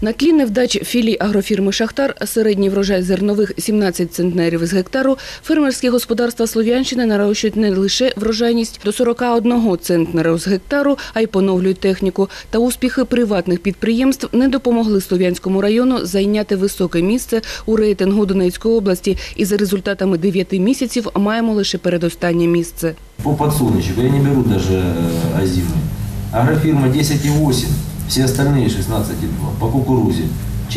На тлі невдач філій агрофірми «Шахтар» середній врожай зернових 17 центнерів з гектару фермерські господарства Слов'янщини нарощують не лише врожайність до 41 центнера з гектару, а й поновлюють техніку. Та успіхи приватних підприємств не допомогли Слов'янському району зайняти високе місце у рейтингу Донецької області. І за результатами 9 місяців маємо лише передостаннє місце. По подсолнечнику я не беру даже э, озимый. Агрофирма 10,8, все остальные 16,2. По кукурузе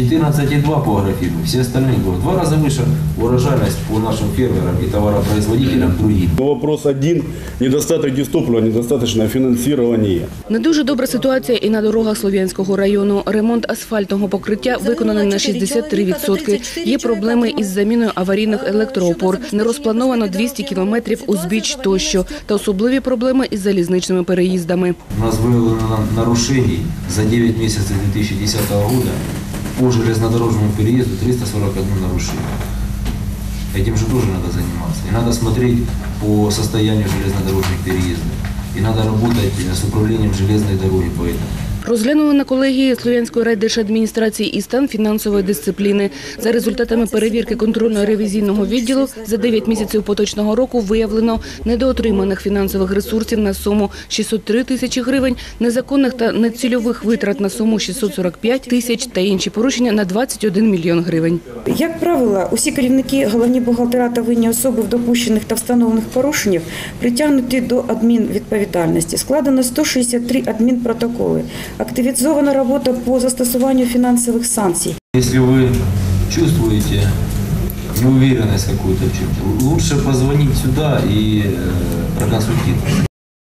14,2 по агрофирме, все остальные говорят. В Два раза выше урожайность по нашим фермерам и товаропроизводителям другим. Но вопрос один – недостаток дистоплива, недостаточное финансирование. Не дуже добра ситуація і на дорогах Слов'янського району. Ремонт асфальтного покриття виконаний на 63%. Є проблеми із заміною аварійних електроопор. Не розплановано 200 кілометрів узбіч тощо. Та особливі проблеми із залізничними переїздами. У нас выявлено нарушений за 9 месяцев 2010 года по железнодорожному переезду 341 нарушение. Этим же тоже надо заниматься. И надо смотреть по состоянию железнодорожных переездов. И надо работать э, с управлением железной дороги по этому. Розглянули на колегії Слов'янської райдержадміністрації і стан фінансової дисципліни. За результатами перевірки контрольно-ревізійного відділу за 9 місяців поточного року виявлено недоотриманих фінансових ресурсів на суму 603 тисячі гривень, незаконних та нецільових витрат на суму 645 тисяч та інші порушення на 21 мільйон гривень. Як правило, усі керівники, головні бухгалтера та винні особи в допущених та встановлених порушеннях притягнуті до адмінвідповідальності. Складено 163 адмінпротоколи. Активізована робота по застосуванню фінансових санкцій. Если вы чувствуете неуверенность какую-то в чем-то, лучше позвонить сюда и э, проконсультироваться.